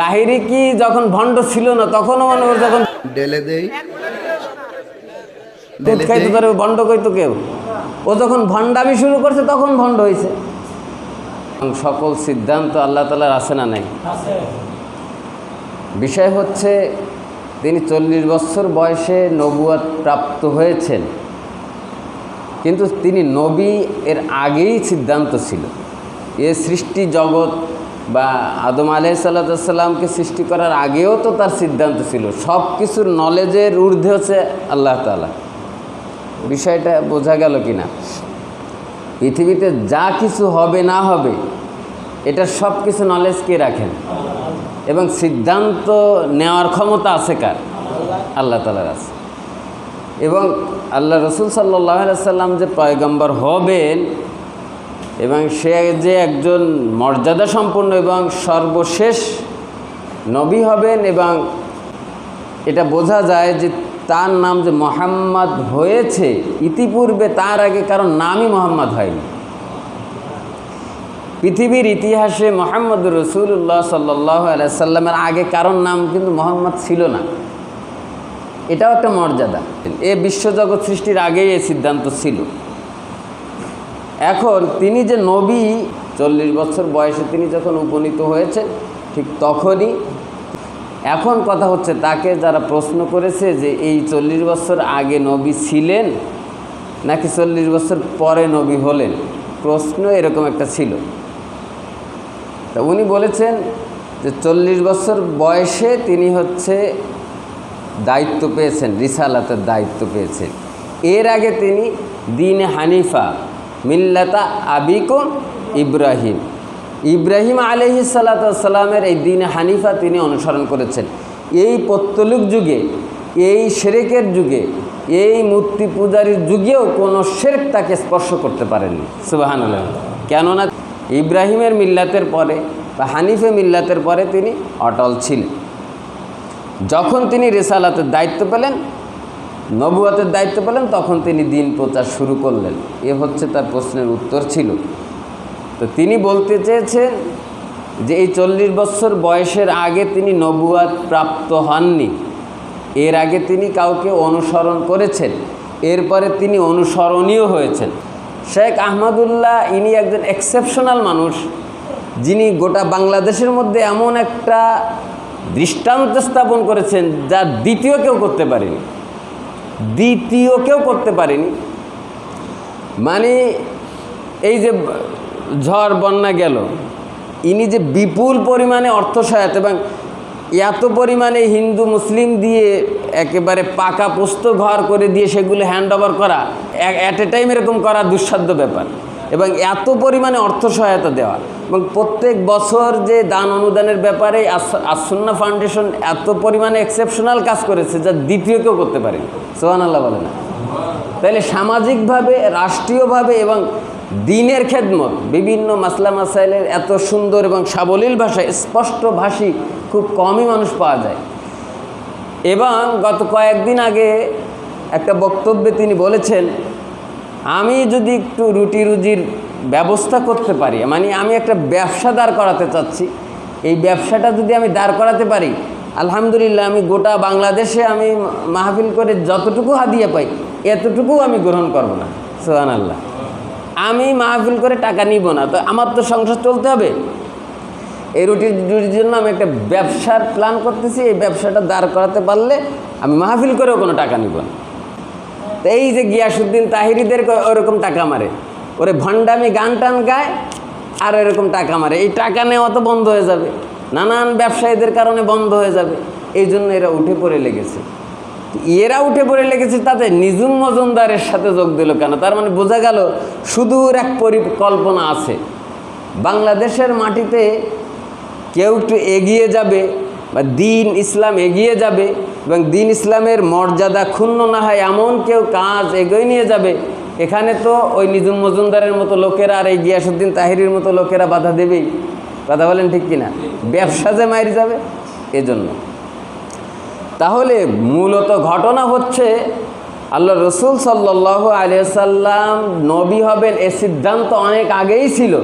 তাহিরি কি যখন ভণ্ড ছিল না তখনও মানে ওর যখন ডেলে দেই। দুধ খাইতে পারে ভণ্ড কইতো কেউ? ও যখন ভণ্ডামি শুরু করছে তখন ভণ্ড হয়েছে এবং সকল সিদ্ধান্ত আল্লাহ তালার আছে না নাই? বিষয় হচ্ছে তিনি চল্লিশ বছর বয়সে নবুয়াত প্রাপ্ত হয়েছেন। কিন্তু তিনি নবী এর আগেই সিদ্ধান্ত ছিল। এ সৃষ্টি জগৎ বা আদম আলাই সাল্লাতামকে সৃষ্টি করার আগেও তো তার সিদ্ধান্ত ছিল। সব কিছুর নলেজের ঊর্ধ্বে হচ্ছে আল্লাহ তালা বিষয়টা বোঝা গেল কি না পৃথিবীতে যা কিছু হবে না হবে, এটা সব কিছু নলেজ কে রাখেন? এবং সিদ্ধান্ত নেওয়ার ক্ষমতা আছে কার? আল্লাহ তালার আছে। এবং আল্লাহ রসুল সাল্লাহ সাল্লাম যে পয়গম্বর হবেন এবং সে যে একজন মর্যাদা সম্পন্ন এবং সর্বশেষ নবী হবেন এবং এটা বোঝা যায় যে তার নাম যে মোহাম্মদ হয়েছে, ইতিপূর্বে তার আগে কারণ নামই মোহাম্মদ হয়নি। পৃথিবীর ইতিহাসে মোহাম্মদ রসুল্লাহ সাল্লাহ আলাইসাল্লামের আগে কারণ নাম কিন্তু মোহাম্মদ ছিল না। এটাও একটা মর্যাদা। এ বিশ্বজগৎ সৃষ্টির আগেই এই সিদ্ধান্ত ছিল। এখন তিনি যে নবী, চল্লিশ বছর বয়সে তিনি যখন উপনীত হয়েছে ঠিক তখনই। এখন কথা হচ্ছে তাকে যারা প্রশ্ন করেছে যে এই চল্লিশ বছর আগে নবী ছিলেন নাকি চল্লিশ বছর পরে নবী হলেন, প্রশ্ন এরকম একটা ছিল। তা উনি বলেছেন যে চল্লিশ বছর বয়সে তিনি হচ্ছে দায়িত্ব পেয়েছেন, রিসালাতের দায়িত্ব পেয়েছেন। এর আগে তিনি দিন হানিফা মিল্লাতা আবিকুম ইব্রাহিম। ইব্রাহিম আলহি সাল্লাতামের এই দিন হানিফা তিনি অনুসরণ করেছেন। এই পত্তলুক যুগে, এই শেরেকের যুগে, এই মূর্তি পূজারীর যুগেও কোনো শেরেক তাকে স্পর্শ করতে পারেননি। সুবাহান কেননা ইব্রাহিমের মিল্লাতের পরে বা হানিফে মিল্লাতের পরে তিনি অটল ছিলেন। যখন তিনি রেসালাতের দায়িত্ব পেলেন নবুয়াতের দায়িত্ব পেলেন, তখন তিনি দিন প্রচার শুরু করলেন। এ হচ্ছে তার প্রশ্নের উত্তর ছিল। তো তিনি বলতে চেয়েছেন যে, এই চল্লিশ বছর বয়সের আগে তিনি নবুয়াত প্রাপ্ত হননি। এর আগে তিনি কাউকে অনুসরণ করেছেন। এরপরে তিনি অনুসরণীয় হয়েছেন। শেখ আহমদুল্লাহ ইনি একজন এক্সেপশনাল মানুষ, যিনি গোটা বাংলাদেশের মধ্যে এমন একটা দৃষ্টান্ত স্থাপন করেছেন, যা দ্বিতীয় কেউ করতে পারেনি। দ্বিতীয় কেউ করতে পারেনি। মানে এই যে ঝড়, বন্যা গেল, ইনি যে বিপুল পরিমাণে অর্থ সহায়তা এবং এত পরিমাণে হিন্দু, মুসলিম দিয়ে একেবারে পাকা পোস্ত ঘর করে দিয়ে সেগুলো হ্যান্ড ওভার করা অ্যাট এ টাইম এরকম করা দুঃসাধ্য ব্যাপার। এবং এত পরিমাণে অর্থ সহায়তা দেওয়া। এবং প্রত্যেক বছর যে দান অনুদানের ব্যাপারে আস- আসন্না ফাউন্ডেশন এত পরিমাণে এক্সেপশনাল কাজ করেছে যা দ্বিতীয় কেউ করতে পারেনি। সোহান আল্লাহ বলে না। তাহলে সামাজিকভাবে, রাষ্ট্রীয়ভাবে এবং দিনের খেদমত, বিভিন্ন মাসলা মাসাইলের এত সুন্দর এবং সাবলীল ভাষায় স্পষ্ট ভাষী খুব কমই মানুষ পাওয়া যায়। এবং গত কয়েকদিন আগে একটা বক্তব্যে তিনি বলেছেন আমি যদি একটু রুটি রুজির ব্যবস্থা করতে পারি মানে আমি একটা ব্যবসা দাঁড় করাতে চাচ্ছি, এই ব্যবসাটা যদি আমি দাঁড় করাতে পারি, আলহামদুলিল্লাহ আমি গোটা বাংলাদেশে আমি মাহফিল করে যতটুকু হাদিয়া পাই এতটুকু আমি গ্রহণ করব না সোহান আল্লাহ আমি মাহফিল করে টাকা নিব না, তো আমার তো সংসার চলতে হবে। এই রুটির রুটির জন্য আমি একটা ব্যবসার প্ল্যান করতেছি, এই ব্যবসাটা দাঁড় করাতে পারলে আমি মাহফিল করেও কোনো টাকা নিব না। এই যে গিয়াসুদ্দিন তাহিরিদের ওরকম টাকা মারে। ওরে ভণ্ডামি গান টান গায়, আর এরকম টাকা মারে। এই টাকা নেওয়া তো বন্ধ হয়ে যাবে। নানান ব্যবসায়ীদের কারণে বন্ধ হয়ে যাবে। এই জন্য এরা উঠে পড়ে লেগেছে। এরা উঠে পড়ে লেগেছে তাতে নিজুম মজুমদারের সাথে যোগ দিল কেন? তার মানে বোঝা গেল সুদূর এক পরিকল্পনা আছে। বাংলাদেশের মাটিতে কেউ একটু এগিয়ে যাবে বা দিন ইসলাম এগিয়ে যাবে এবং দিন ইসলামের মর্যাদা ক্ষুণ্ণ না হয় এমন কেউ কাজ এগিয়ে নিয়ে যাবে, এখানে তো ওই নিজুম মজুমদারের মতো লোকেরা আর এই গিয়াসুদ্দিন তাহিরির মতো লোকেরা বাধা দেবেই। কথা বলেন ঠিক কিনা? ব্যবসা যে মারি যাবে, এজন্য। তাহলে মূলত ঘটনা হচ্ছে, আল্লাহ রসুল সাল্লাহ আলিয়াল্লাম নবী হবেন এ সিদ্ধান্ত অনেক আগেই ছিল,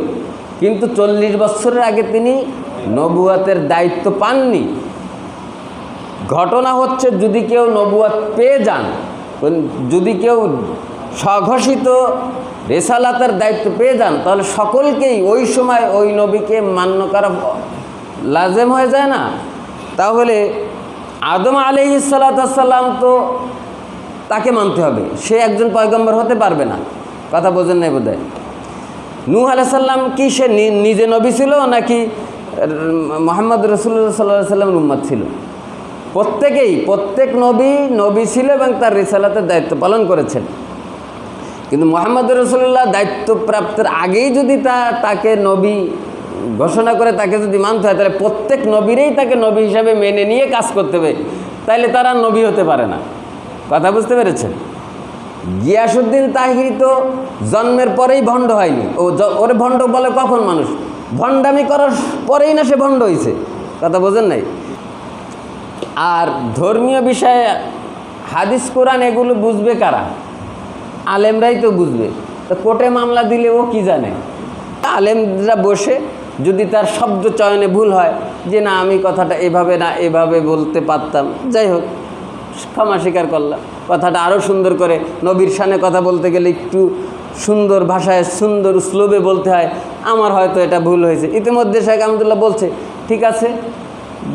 কিন্তু চল্লিশ বছরের আগে তিনি নবুয়াতের দায়িত্ব পাননি। ঘটনা হচ্ছে যদি কেউ নবুয়াত পেয়ে যান, যদি কেউ স্বঘোষিত রেসালাতের দায়িত্ব পেয়ে যান, তাহলে সকলকেই ওই সময় ওই নবীকে মান্য করা লাজেম হয়ে যায় না। তাহলে আদম আলহি সাল্লাম তো তাকে মানতে হবে, সে একজন পয়গম্বর হতে পারবে না, কথা বোঝেন নাই বোধ হয় নূহ আলাইসাল্লাম কি সে নিজে নবী ছিল নাকি মোহাম্মদ রসুল্লাহ সাল্লাহ সাল্লামের উম্মত ছিল। প্রত্যেকেই, প্রত্যেক নবী নবী ছিল এবং তার রিসালাতের দায়িত্ব পালন করেছেন। কিন্তু মোহাম্মদ রসুল্লাহ দায়িত্ব প্রাপ্তের আগেই যদি তা, তাকে নবী ঘোষণা করে তাকে যদি মানতে হয়, তাহলে প্রত্যেক নবীরেই তাকে নবী হিসাবে মেনে নিয়ে কাজ করতে হবে। তাইলে তারা নবী হতে পারে না। কথা বুঝতে পেরেছেন? গিয়াসুদ্দিন তাহিরি তো জন্মের পরেই ভণ্ড হয়নি। ও ওরে ভণ্ড বলে কখন মানুষ? ভণ্ডামি করার পরেই না সে ভণ্ড হয়েছে কথা বোঝেন নাই। আর ধর্মীয় বিষয়ে হাদিস, কোরআন এগুলো বুঝবে কারা? আলেমরাই তো বুঝবে। তো কোর্টে মামলা দিলে ও কি জানে? আলেমরা বসে যদি তার শব্দ চয়নে ভুল হয়, যে না, আমি কথাটা এভাবে না, এভাবে বলতে পারতাম, যাই হোক, ক্ষমা স্বীকার করলাম। কথাটা আরও সুন্দর করে নবীর সানে কথা বলতে গেলে একটু সুন্দর ভাষায়, সুন্দর স্লোবে বলতে হয়। আমার হয়তো এটা ভুল হয়েছে। ইতিমধ্যে শেখ আহমদুল্লাহ বলছে, ঠিক আছে,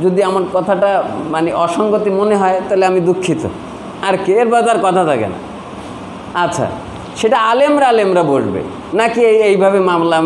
যদি আমার কথাটা মানে অসঙ্গতি মনে হয়, তাহলে আমি দুঃখিত। আর কে এর বাদ কথা থাকে না। আচ্ছা সেটা আলেমরা আলেমরা বলবে, নাকি এই- এইভাবে মামলা